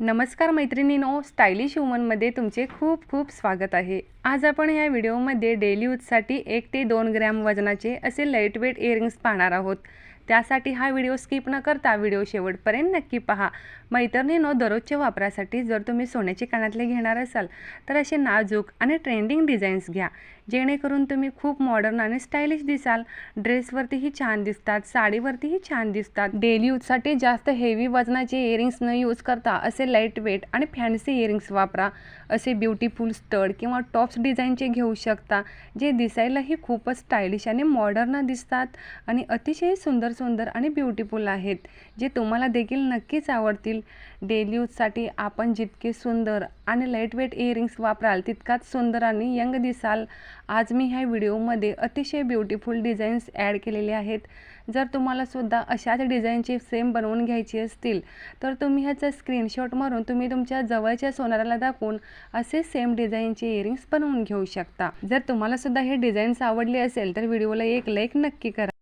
नमस्कार मैत्रिणीनो स्टायलिश वुमनमध्ये तुमचे खूप खूप स्वागत आहे. आज आपण या व्हिडिओमध्ये डेली यूजसाठी एक ते दोन ग्रॅम वजनाचे असे लाईटवेट इयरिंग्स पाहणार आहोत. त्यासाठी हा व्हिडिओ स्किप न करता व्हिडिओ शेवटपर्यंत नक्की पहा. मैत्रिणीनो दररोजच्या वापरासाठी जर तुम्ही सोन्याचे कानातले घेणार असाल तर असे नाजूक आणि ट्रेंडिंग डिझाईन्स घ्या. जेणेकरून तुम्ही खूप मॉडर्न आणि स्टायलिश दिसाल. ड्रेसवरतीही छान दिसतात साडीवरतीही छान दिसतात. डेली यूजसाठी जास्त हेवी वजनाचे इयरिंग्स न यूज करता असे लाइट वेट आणि फॅन्सी इयरिंग्स वापरा. असे ब्युटिफुल स्टड किंवा टॉप्स डिझाईनचे घेऊ शकता जे दिसायलाही खूपच स्टायलिश आणि मॉडर्न दिसतात आणि अतिशय सुंदर सुंदर आणि ब्युटिफुल आहेत जे तुम्हाला देखील नक्कीच आवडतील. डेली यूजसाठी आपण जितके सुंदर आणि लाईटवेट इयरिंग्स वापराल तितकाच सुंदर आणि यंग दिसाल. आज मी ह्या व्हिडिओमध्ये अतिशय ब्युटिफुल डिझाईन्स ॲड केलेले आहेत. जर तुम्हाला सुद्धा अशाच डिझाईनचे सेम बनवून घ्यायचे असतील तर तुम्ही ह्याचा स्क्रीनशॉट मारून तुम्ही तुमच्या जवळच्या सोनाराला दाखवून असे सेम डिझाईनचे इयरिंग्स बनवून घेऊ शकता. जर तुम्हाला सुद्धा हे डिझाईन्स आवडले असेल तर व्हिडिओला एक लाईक नक्की करा.